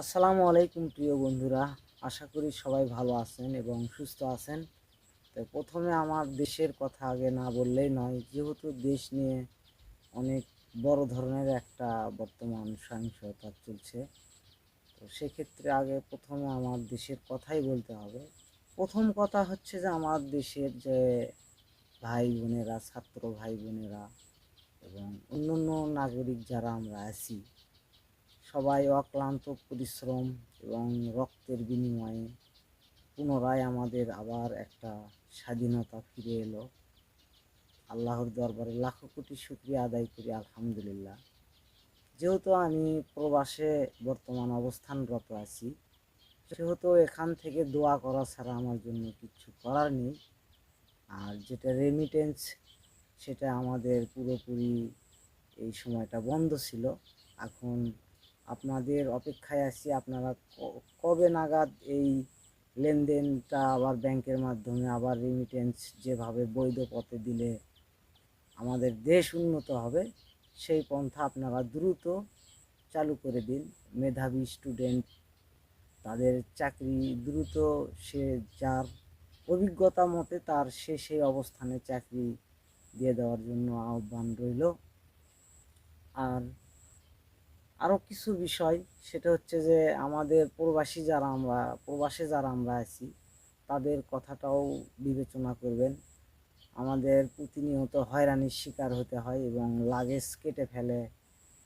আসসালামু আলাইকুম প্রিয় বন্ধুরা, আশা করি সবাই ভালো আছেন এবং সুস্থ আছেন। তো প্রথমে আমার দেশের কথা আগে না বললেই নয়, যেহেতু দেশ নিয়ে অনেক বড় ধরনের একটা বর্তমান সহিংসতা চলছে, তো সেক্ষেত্রে আগে প্রথমে আমার দেশের কথাই বলতে হবে। প্রথম কথা হচ্ছে যে আমার দেশের যে ভাই বোনেরা, ছাত্র ভাই বোনেরা এবং অন্যান্য নাগরিক যারা আমরা আছি সবাই অক্লান্ত পরিশ্রম এবং রক্তের বিনিময়ে পুনরায় আমাদের আবার একটা স্বাধীনতা ফিরে এলো। আল্লাহর দরবারে লাখো কোটি শুক্রিয়া আদায় করি, আলহামদুলিল্লাহ। যেহেতু আমি প্রবাসে বর্তমান অবস্থানরত আছি, সেহেতু এখান থেকে দোয়া করা ছাড়া আমার জন্য কিছু করার নেই। আর যেটা রেমিটেন্স সেটা আমাদের পুরোপুরি এই সময়টা বন্ধ ছিল। এখন আপনাদের অপেক্ষায় আছি, আপনারা কবে নাগাদ এই লেনদেনটা আবার ব্যাংকের মাধ্যমে, আবার রেমিটেন্স যেভাবে বৈধ পথে দিলে আমাদের দেশ উন্নত হবে, সেই পন্থা আপনারা দ্রুত চালু করে দিন। মেধাবী স্টুডেন্ট তাদের চাকরি দ্রুত সে, যার অভিজ্ঞতা মতে তার সে সেই অবস্থানে চাকরি দিয়ে দেওয়ার জন্য আহ্বান রইল। আর আরও কিছু বিষয়, সেটা হচ্ছে যে আমাদের প্রবাসী যারা আমরা, প্রবাসে যারা আমরা আছি, তাদের কথাটাও বিবেচনা করবেন। আমাদের প্রতিনিয়ত হয়রানির শিকার হতে হয় এবং লাগেজ কেটে ফেলে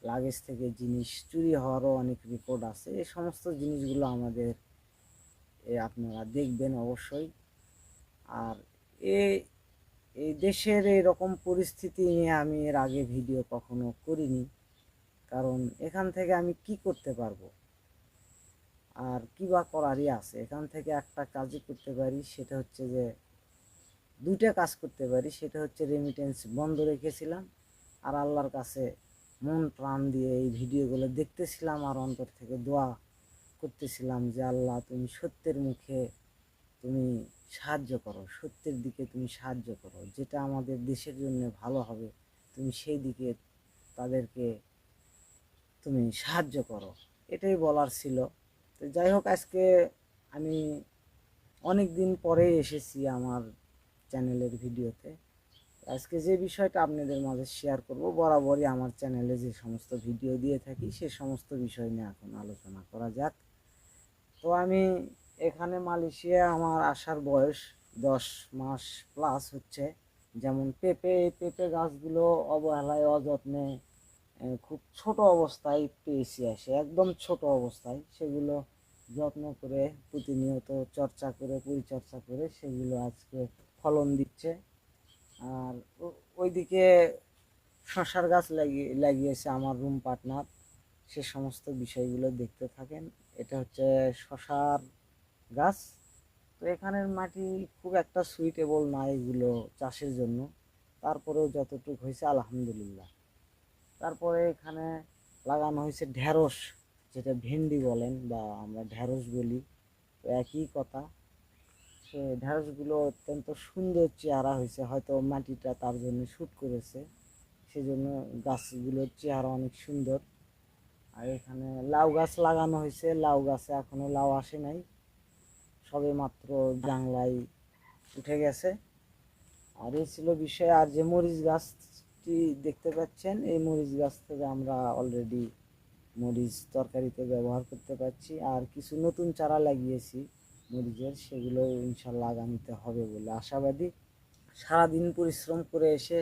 লাগেজ থেকে জিনিস চুরি হওয়ারও অনেক রেকর্ড আছে। এই সমস্ত জিনিসগুলো আমাদের, এ আপনারা দেখবেন অবশ্যই। আর এ, এই দেশের এরকম পরিস্থিতি নিয়ে আমি এর আগে ভিডিও কখনো করিনি। কারণ এখান থেকে আমি কি করতে পারব? আর কি বা করারই আছে? এখান থেকে একটা কাজই করতে পারি, সেটা হচ্ছে যে দুইটা কাজ করতে পারি, সেটা হচ্ছে রেমিটেন্স বন্ধ রেখেছিলাম আর আল্লাহর কাছে মন প্রাণ দিয়ে এই ভিডিওগুলো দেখতেছিলাম আর অন্তর থেকে দোয়া করতেছিলাম যে আল্লাহ তুমি সত্যের মুখে তুমি সাহায্য করো, সত্যের দিকে তুমি সাহায্য করো। যেটা আমাদের দেশের জন্য ভালো হবে, তুমি সেই দিকে তাদেরকে তুমি সাহায্য করো। এটাই বলার ছিল। তো যাই হোক, আজকে আমি অনেক দিন পরে এসেছি আমার চ্যানেলের ভিডিওতে। আজকে যে বিষয়টা আপনাদের মাঝে শেয়ার করব, বরাবরই আমার চ্যানেলে যে সমস্ত ভিডিও দিয়ে থাকি, সে সমস্ত বিষয় নিয়ে এখন আলোচনা করা যাক। তো আমি এখানে মালয়েশিয়া আমার আসার বয়স দশ মাস প্লাস হচ্ছে। যেমন পেঁপে পেঁপে গাছগুলো অবহেলায়, অযত্নে খুব ছোট অবস্থায় পেয়েছি আসে, একদম ছোট অবস্থায়। সেগুলো যত্ন করে, প্রতিনিয়ত চর্চা করে, পরিচর্যা করে সেগুলো আজকে ফলন দিচ্ছে। আর ওইদিকে শশার গাছ লাগিয়ে লাগিয়েছে আমার রুম পার্টনার সে সমস্ত বিষয়গুলো দেখতে থাকেন। এটা হচ্ছে শশার গাছ। তো এখানের মাটি খুব একটা সুইটেবল না এগুলো চাষের জন্য। তারপরেও যতটুকু হয়েছে, আলহামদুলিল্লাহ। তারপরে এখানে লাগানো হয়েছে ঢ্যাঁড়স যেটা ভেন্ডি বলেন বা আমরা ঢ্যাঁড়স বলি একই কথা। সে ঢ্যাঁড়সগুলো অত্যন্ত সুন্দর চেহারা হয়েছে, হয়তো মাটিটা তার জন্য শ্যুট করেছে, সেজন্য গাছগুলোর চেহারা অনেক সুন্দর। আর এখানে লাউ গাছ লাগানো হয়েছে, লাউ গাছে এখনও লাউ আসে নাই, সবে মাত্র জাংলায় উঠে গেছে। আর এই ছিল বিষয়, আর যে মরিচ গাছটি দেখতে পাচ্ছেন, এই মরিচ গাছ থেকে আমরা অলরেডি মরিচ তরকারিতে ব্যবহার করতে পারছি। আর কিছু নতুন চারা লাগিয়েছি মরিচের, সেগুলো ইনশাল্লাহ আগামীতে হবে বলে আশাবাদী। সারাদিন পরিশ্রম করে এসে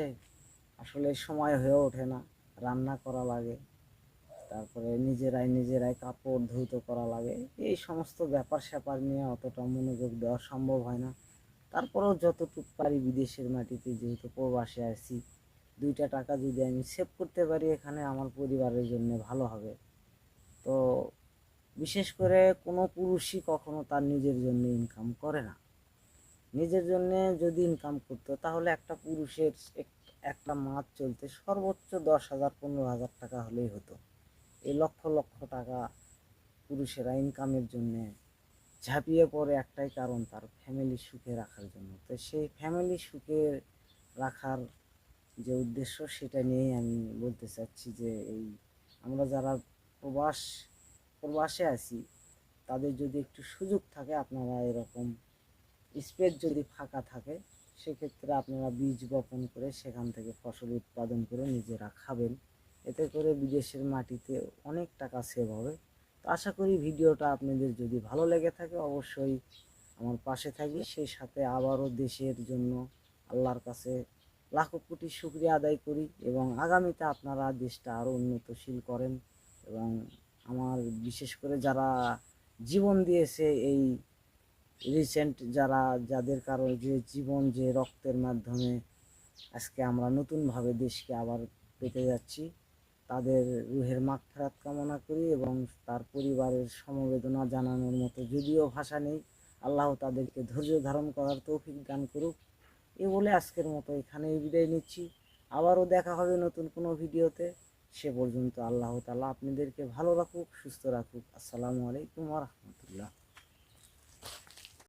আসলে সময় হয়ে ওঠে না, রান্না করা লাগে, তারপরে নিজেরাই নিজেরাই কাপড় ধৌত করা লাগে। এই সমস্ত ব্যাপার স্যাপার নিয়ে অতটা মনোযোগ দেওয়া সম্ভব হয় না। তারপরেও যতটুকু পারি বিদেশের মাটিতে, যেহেতু প্রবাসে আছি দুইটা টাকা যদি আমি সেভ করতে পারি এখানে আমার পরিবারের জন্য ভালো হবে। তো বিশেষ করে কোনো পুরুষই কখনো তার নিজের জন্য ইনকাম করে না। নিজের জন্য যদি ইনকাম করতো, তাহলে একটা পুরুষের এক- একটা মাছ চলতে সর্বোচ্চ দশ হাজার, পনেরো হাজার টাকা হলেই হতো। এই লক্ষ লক্ষ টাকা পুরুষেরা ইনকামের জন্য ঝাঁপিয়ে পড়ে একটাই কারণ, তার ফ্যামিলি সুখে রাখার জন্য। তো সেই ফ্যামিলি সুখে রাখার যে উদ্দেশ্য সেটা নিয়েই আমি বলতে চাচ্ছি যে এই আমরা যারা প্রবাস, প্রবাসে আছি, তাদের যদি একটু সুযোগ থাকে, আপনারা এরকম স্পেস যদি ফাঁকা থাকে, সেক্ষেত্রে আপনারা বীজ বপন করে সেখান থেকে ফসল উৎপাদন করে নিজেরা খাবেন। এতে করে বিদেশের মাটিতে অনেক টাকা সেভ হবে। তো আশা করি ভিডিওটা আপনাদের যদি ভালো লেগে থাকে, অবশ্যই আমার পাশে থাকবে। সেই সাথে আবারও দেশের জন্য আল্লাহর কাছে লাখো কোটি শুক্রিয়া আদায় করি এবং আগামীতে আপনারা দেশটা আরও উন্নতশীল করেন এবং আমার বিশেষ করে যারা জীবন দিয়েছে এই রিসেন্ট যারা, যাদের কারণে যে জীবন, যে রক্তের মাধ্যমে আজকে আমরা নতুনভাবে দেশকে আবার পেতে যাচ্ছি, তাদের রুহের মাগফেরাত কামনা করি এবং তার পরিবারের সমবেদনা জানানোর মতো যদিও ভাষা নেই, আল্লাহ তাদেরকে ধৈর্য ধারণ করার তৌফিক দান করুক। এ বলে আজকের মতো এখানেই বিদায় নিচ্ছি। আবারও দেখা হবে নতুন কোনো ভিডিওতে। সে পর্যন্ত আল্লাহ তালা আপনাদেরকে ভালো রাখুক, সুস্থ রাখুক। আসসালামু আলাইকুম রহমতুল্লাহ।